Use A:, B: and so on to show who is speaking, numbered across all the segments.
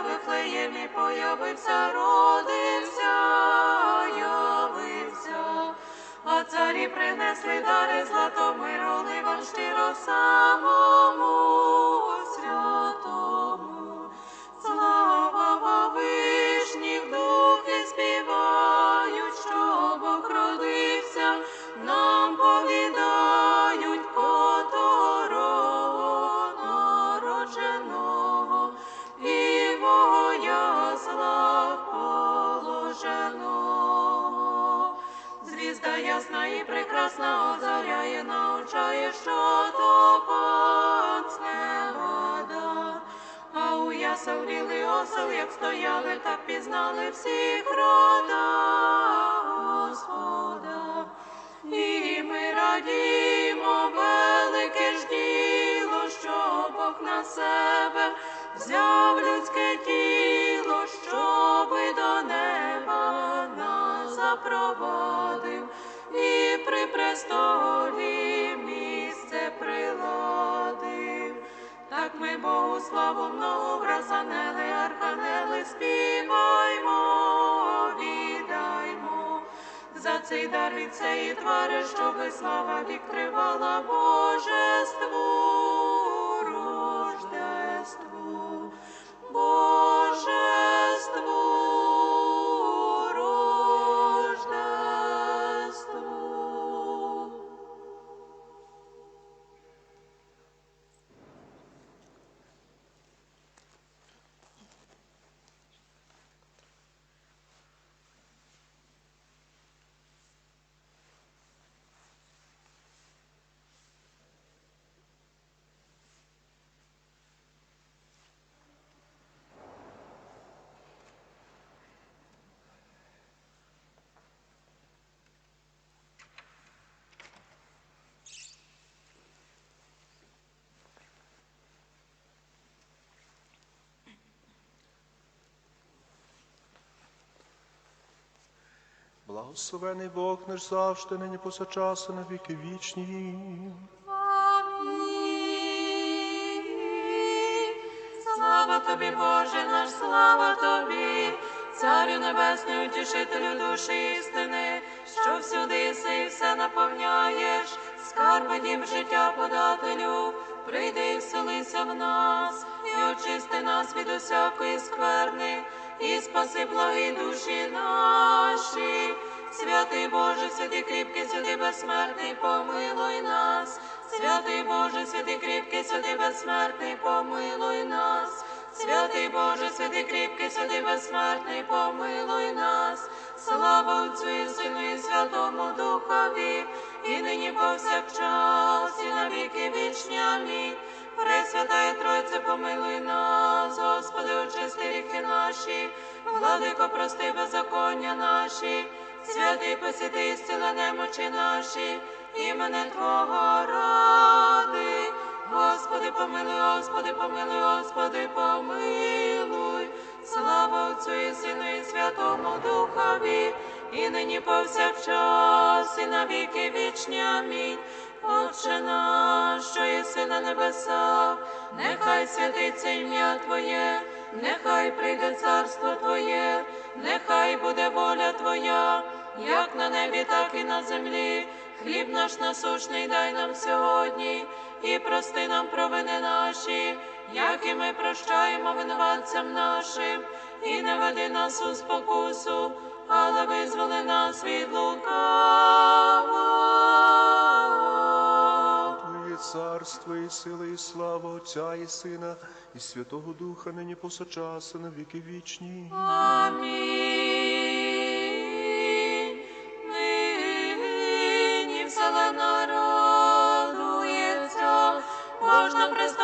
A: в Вифлеємі, появився, родився, явився. А царі принесли дари златомир, оливам щиро самому ясна і прекрасна озаряє, научає, що то неба дар. А у ясел віли осел, як стояли, так пізнали всіх рода Господа. І ми радімо велике ж діло, що Бог на себе взяв людське тіло, щоби до неба нас запровадив при престолі місце приладив. Так ми Богу славу многообраз анели, архангели співаймо, віддаймо. За цей дар від цієї твари, щоби слава вік тривала Божеству, рождеству,
B: Благословений Бог наш завжди, нині повсякчас і на віки вічні.
A: Слава тобі, Боже наш, слава тобі, Царю Небесний, утішителю душі істини, що всюди єси і все наповняєш, скарби дім життя подателю, прийди і вселися в нас, і очисти нас від усякої скверни, і спаси благі душі наші. Святий Боже, святий кріпкий, святий безсмертний, помилуй нас. Святий Боже, святий кріпкий, святий безсмертний, помилуй нас. Святий Боже, святий кріпкий, святий безсмертний, помилуй нас. Слава Отцю і Сину і Святому Духові, і нині повсякчас, і на віки вічні. Амінь. Пресвятая Тройце, помилуй нас, Господи, очисти ріхи наші, владико, прости беззаконня наші, святий посіти зціла немочі наші, імене Твого ради. Господи, помилуй, Господи, помилуй, Господи, помилуй. Слава Отцю і Сину і Святому Духові, і нині повсякчас, і на віки вічні. Амінь. Отче наш, що єси на небесах, нехай святиться ім'я Твоє, нехай прийде царство Твоє, нехай буде воля Твоя, як на небі, так і на землі. Хліб наш насущний дай нам сьогодні, і прости нам провини наші, як і ми прощаємо винуватцям нашим, і не веди нас у спокусу, але визволи нас від лукавого.
B: Твоє царство і сила, і слава Отця і Сина, і Святого Духа, нині повсякчас і на віки вічні.
A: Амінь.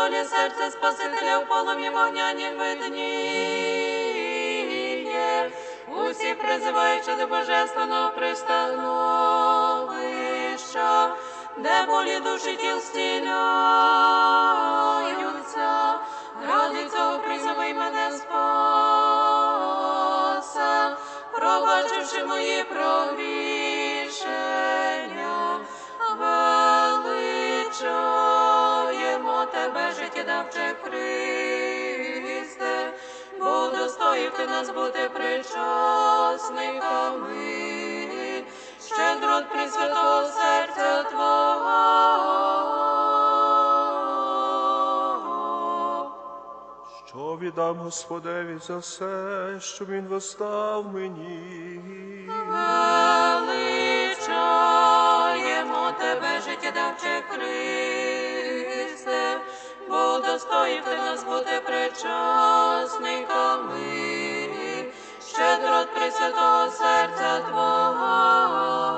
A: Престолі серце Спасителя в полум'ї вогняні видніє. Усі призиваючи до божественного пристановища, де болі душі тіл стіляються,
B: віддам Господеві за все, що він восстав мені.
A: Величаємо тебе, життєдавче Христе, бо достоїв ти нас бути причасниками, щедрот Пресвятого серця Твого.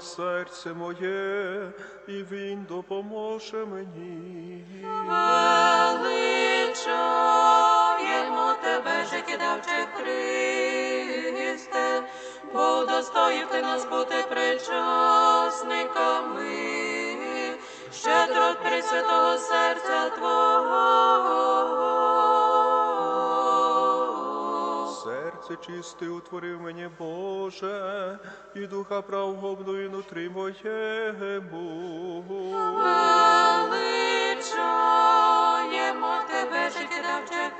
B: Серце моє, і він допоможе мені.
A: Величаємо тебе, життєдавче Христе, бо достоїв ти нас бути причасниками, щедро Пресвятого серця Твого.
B: Серце чисте утворив мені, Боже, і духа правого обнуй внутрі моєму.
A: Величаємо тебе, життєдавче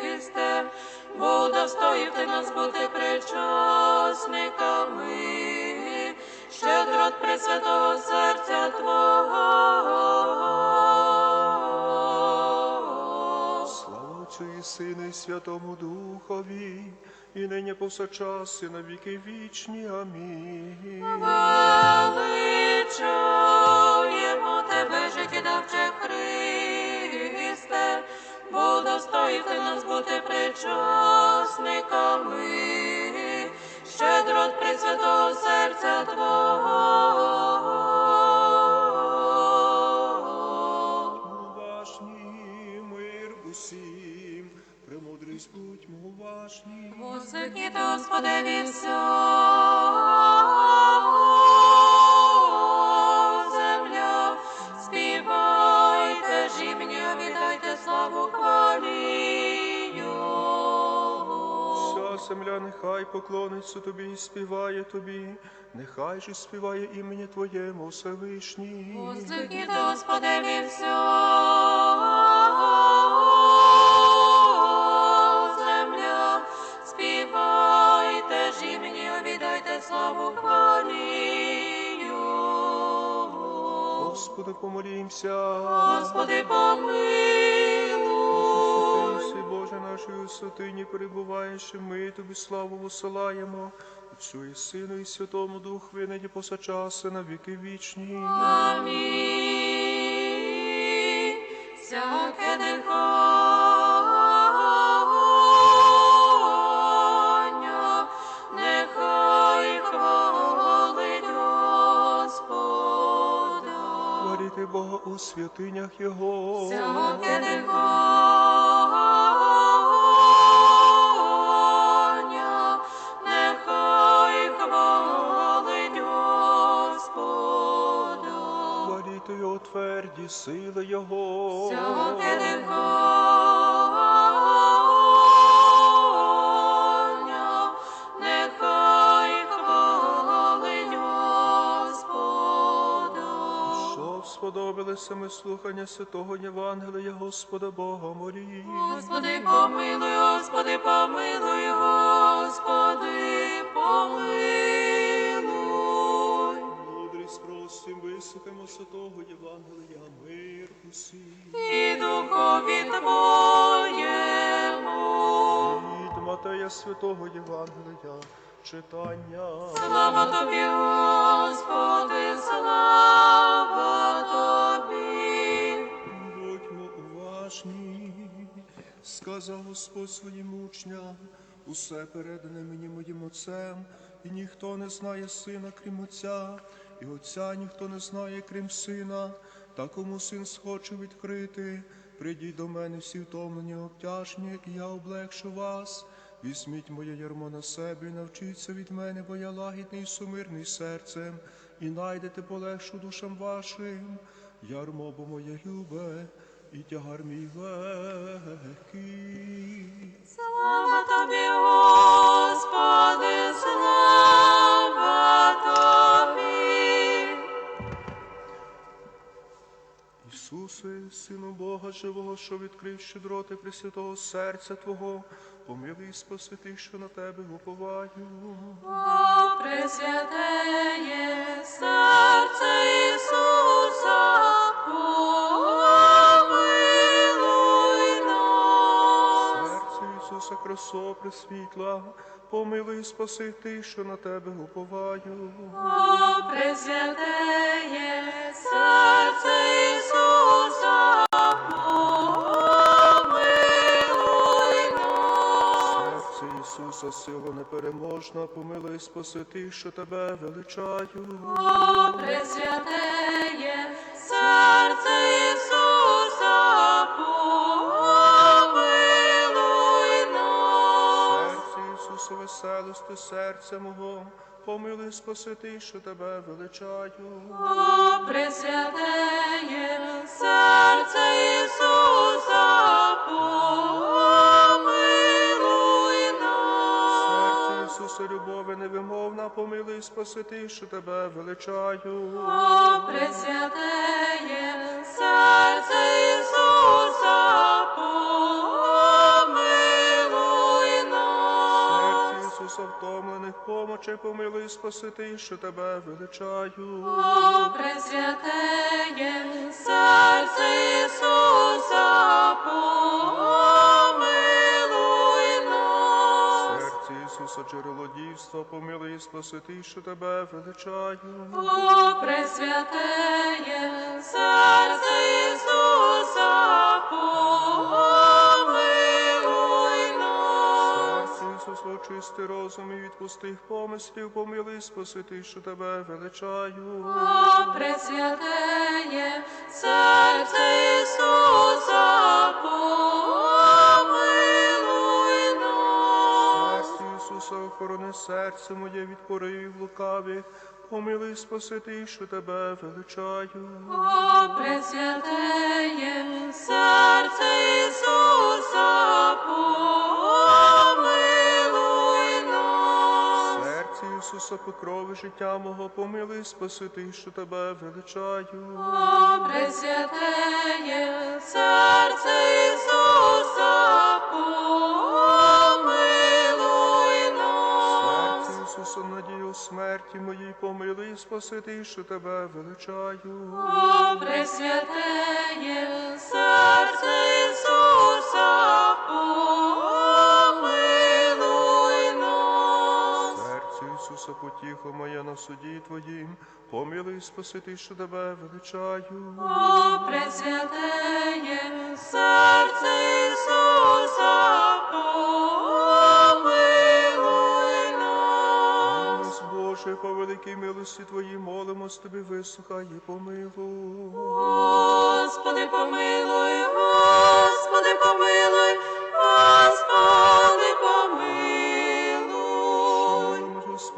A: Христе, бо достоїв ти нас бути причасниками, щедрот Пресвятого серця Твого.
B: Отцю і Сину, і Святому Духові, і нині повсякчас, і на віки вічні. Амінь.
A: Величуємо тебе, життєдавче Христе, бо достоїв ти нас Господеві, вся земля, співайте жімню, віддайте славу Його.
B: Вся земля нехай поклониться тобі і співає тобі, нехай же співає імені Твоєму Всевишній.
A: Воздихніте, Господеві, вся
B: Господи, помолімся.
A: Господи, помилуй.
B: Святий Боже нашої святині перебуваєш, ми тобі славу посилаємо. Отцю і Сину, і Святому Духу, нині посачаси на віки вічні.
A: Амінь.
B: Хваліти Бога у святинях Його.
A: Всяке дихання, нехай хвалить Господа.
B: Хваліти його тверді сили Його.
A: Всяке дихання,
B: сподобалися ми слухання святого Євангелія Господа Бога морі.
A: Господи, помилуй, Господи, помилуй, Господи, помилуй.
B: Мудрість просим, вислухаємо святого Євангелія, мир усім.
A: І духові Твоєму.
B: Від Матея святого Євангелія читання.
A: Слава Тобі, Господи, слава Тобі.
B: Будьмо уважні, сказав Господь своїм учням, усе передане мені моїм отцем, і ніхто не знає сина, крім отця, і отця ніхто не знає, крім сина, та кому син схоче відкрити. Прийдіть до мене всі втомлені, обтяжні, і я облегшу вас. Візьміть моє ярмо на себе і навчіться від мене, бо я лагідний і сумирний серцем, і найдете полегшу душам вашим. Ярмо бо моє любе, і тягар мій легкий.
A: Слава Тобі, Господи, слава Тобі.
B: Ісусе, Сину Бога живого, що відкрив щедроти Пресвятого серця Твого, помилуй спаси тих, що на тебе уповаю.
A: О, Пресвятеє серце Ісуса, помилуй нас.
B: Серце Ісуса, красо пресвітла, помилуй спаси тих, що на тебе уповаю.
A: О, Пресвятеє серце Ісуса,
B: Ісуса, сила непереможна, помилуй спаси тих, що тебе величаю.
A: О, Пресвятеє серце Ісуса, помилуй нас.
B: Серце Ісуса, веселости серця мого, помилуй спаси тих, що тебе величаю.
A: О, Пресвятеє серце
B: невимовна, помилуй спаси тих, що тебе величаю.
A: О, Пресвятеє серце Ісуса, помилуй нас.
B: Серце Ісуса, втомлених помочей, помилуй спаси тих, що тебе величаю.
A: О, Пресвятеє серце Ісуса, помилуй
B: Ісуса, джерело дівства, помилуй і спаси тих, що тебе величаю.
A: О, Пресвятеє серце Ісуса, помилуй нас.
B: Серце Ісуса, очисти розум і відпусти їх помислів, помилуй і спаси тих, що тебе величаю.
A: О, Пресвятеє серце Ісуса, помилуй
B: Ісуса, охорони серце моє від поривів лукавих, помилуй і спаси тих, що тебе величаю.
A: О, Пресвятеє серце Ісуса, помилуй нас.
B: Серце Ісуса, покрови життя мого, помилуй і спаси тих, що тебе величаю.
A: О, Пресвятеє серце Ісуса,
B: смерті моїй, помилуй і спаси що тебе величаю.
A: О, Пресвятеє серце Ісуса, помилуй нас.
B: Серце Ісуса, потіхо моя на суді Твоїм, помилуй і спаси що тебе величаю.
A: О, Пресвятеє серце Ісуса, помилуй Нас,
B: по великій милості Твоїй молимось Тобі, вислухай і помилуй.
A: Господи, помилуй,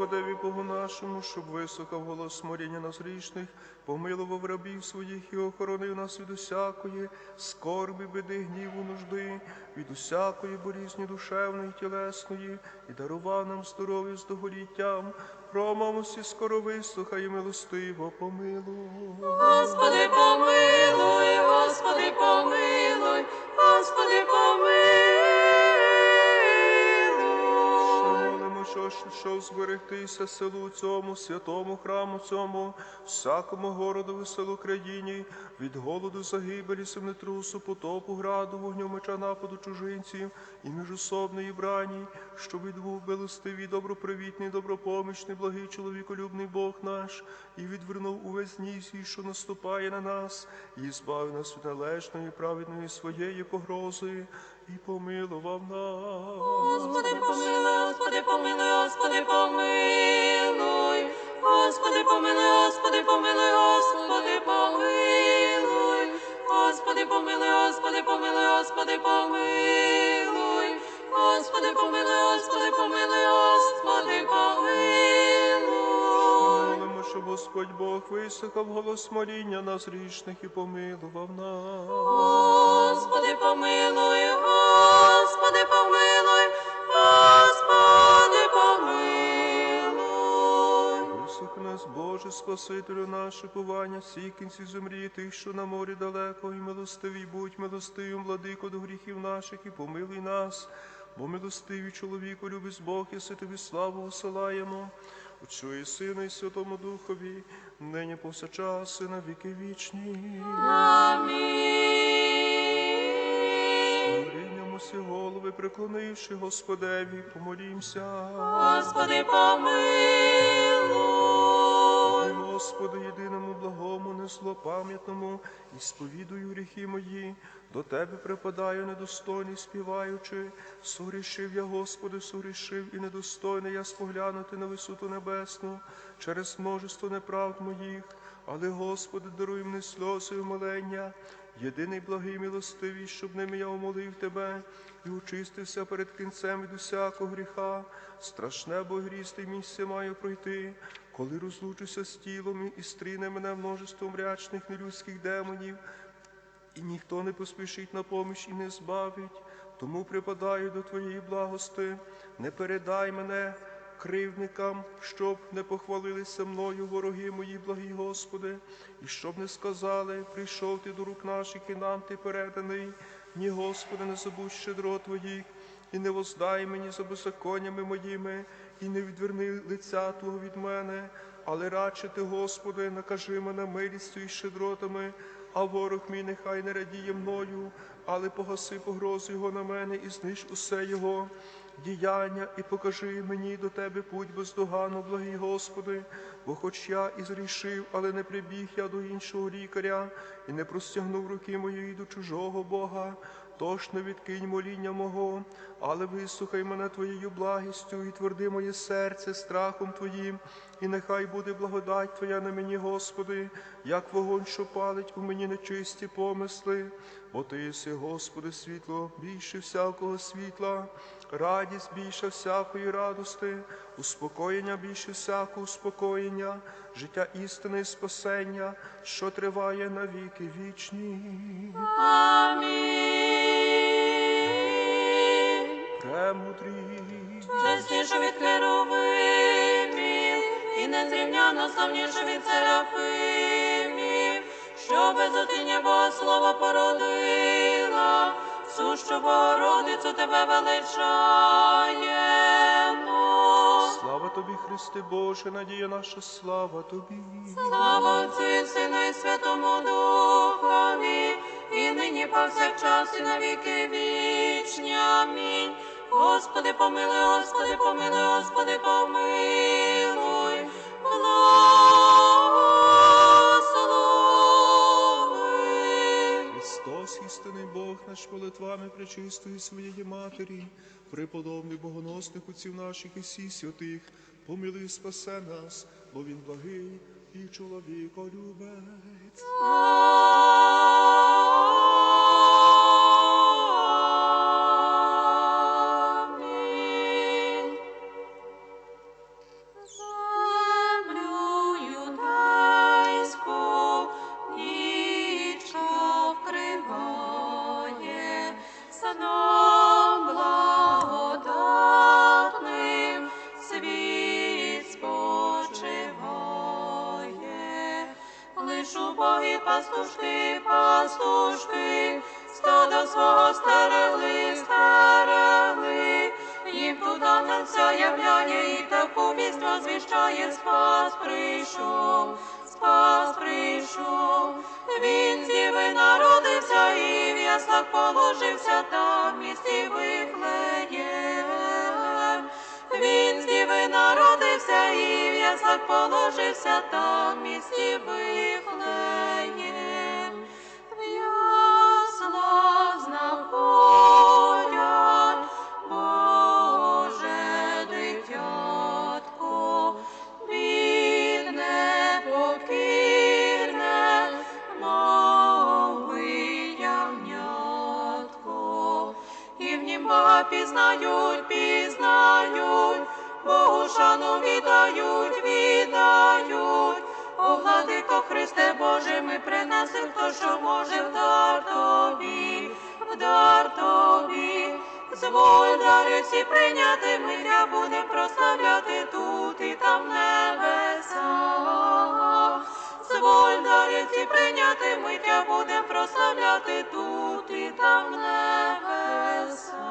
B: Господеві Богу нашому, щоб вислухав голос моріння нас грішних, помилував рабів своїх і охоронив нас від усякої скорби, биди, гніву, нужди, від усякої болізні душевної, і тілесної, і дарував нам здоров'я з довголіттям. Промовості скоро вислухай милостиво помилуй.
A: Господи, помилуй, Господи, помилуй, Господи,
B: Що, зберегтися селу цьому, святому храму цьому, всякому городу і селу країні, від голоду, загибелі, землетрусу, потопу, граду, вогню, меча, нападу чужинців і міжособної брані, що відбув милостивий, добропривітний, добропомічний, благий чоловіколюбний Бог наш, і відвернув увесь ні свій, що наступає на нас, і збавив нас від належної, праведної своєї погрози, і помилував нас.
A: Господи, помилуй, Господи, помилуй, Господи, помилуй. Господи, помилуй, Господи, помилуй, Господи, помилуй. Господи, помилуй, Господи, помилуй, Господи, помилуй. Господи, помилуй, Господи, помилуй, Господи, помилуй.
B: Молимо, щоб Господь Бог вислухав голос моління нас грішних і помилував нас.
A: Господи, помилуй, Господи, помилуй, Господи, помилуй.
B: Вислухай нас, Боже, Спасителю наше повання, всіх кінців землі, тих, що на морі далеко, і милостивий будь милостивим, владико до гріхів наших, і помилуй нас, бо милостивий чоловіку, любить Бог, і тобі славу осилаємо. Отцю і Сину, і Святому Духові, нині повсякчас, і на віки вічні.
A: Амінь.
B: Рівнямося голови, преклонивши Господеві, помолімся.
A: Господи, помилуй.
B: Господи, єдиному благому, незлопам'ятному, і сповідую гріхи мої, до Тебе припадаю недостойний, співаючи. Сорішив я, Господи, сорішив, і недостойний я споглянути на висоту небесну через множество неправд моїх. Але, Господи, даруй мені сльози і умилення, єдиний благий милостивий, щоб ними я умолив Тебе і очистився перед кінцем від усякого гріха. Страшне бо грісте місце маю пройти, коли розлучуся з тілом і стріне мене множество мрячних нелюдських демонів, і ніхто не поспішить на поміч і не збавить. Тому припадаю до Твоєї благости, не передай мене кривдникам, щоб не похвалилися мною вороги мої, благі Господи, і щоб не сказали, прийшов ти до рук наших, і нам ти переданий. Ні, Господи, не забудь щедро Твоїх, і не воздай мені за беззаконнями моїми, і не відверни лиця Твого від мене, але радше ти, Господи, накажи мене милістю і щедротами, а ворог мій нехай не радіє мною, але погаси погрозу його на мене і знищ усе його діяння, і покажи мені до тебе путь бездогану, благий Господи, бо хоч я і зрішив, але не прибіг я до іншого лікаря, і не простягнув руки моєї до чужого Бога. Тож не відкинь моління мого, але вислухай мене Твоєю благістю і тверди моє серце страхом Твоїм, і нехай буде благодать Твоя на мені, Господи, як вогонь, що палить у мені нечисті помисли. Бо Ти єси, Господи, світло більше всякого світла, радість більше всякої радости, успокоєння більше всякого успокоєння, життя істини і спасення, що триває на віки вічні.
A: Амінь.
B: Премудрість.
A: Чесніше від херовимів, і незрівняно славніше від серафимів, що без отиня Бога слова породила, сущу Богородицю тебе величаємо.
B: Слава тобі, Христе Боже, надія наша, слава тобі.
A: Слава Отцю і Сину і Святому Духові, і нині повсякчас і на віки вічні. Амінь. Господи, помилуй, Господи, помилуй, Господи, помилуй. Благослови.
B: Христос, істинний Бог, наш молитвами пречистої своєї Матері, преподобний богоносних отців наших і всіх святих, помилуй, спасе нас, бо він благий і чоловіколюбець.
A: Лиш убогі пастушки, пастушки, стадо свого стерегли, стерегли, їм туди наця являє і таку вість возвіщає, спас прийшов, спас прийшов. Він з діви народився і в яслах положився там, місті Вифлеєм. Він з діви народився і в яслах положився там, місті Вифлеєм. В яслах знаходять Боже дитятко, бідне, покірне, мови ягнятко. І в нім Бога пізнають, шану віддають, віддають. О, владико Христе Боже, ми принесем то, що може в дар тобі, в дар тобі, Зволь дари всі прийняти, миря буде прославляти тут і там небеса. Зволь дари всі прийняти, миття буде прославляти тут і там небеса.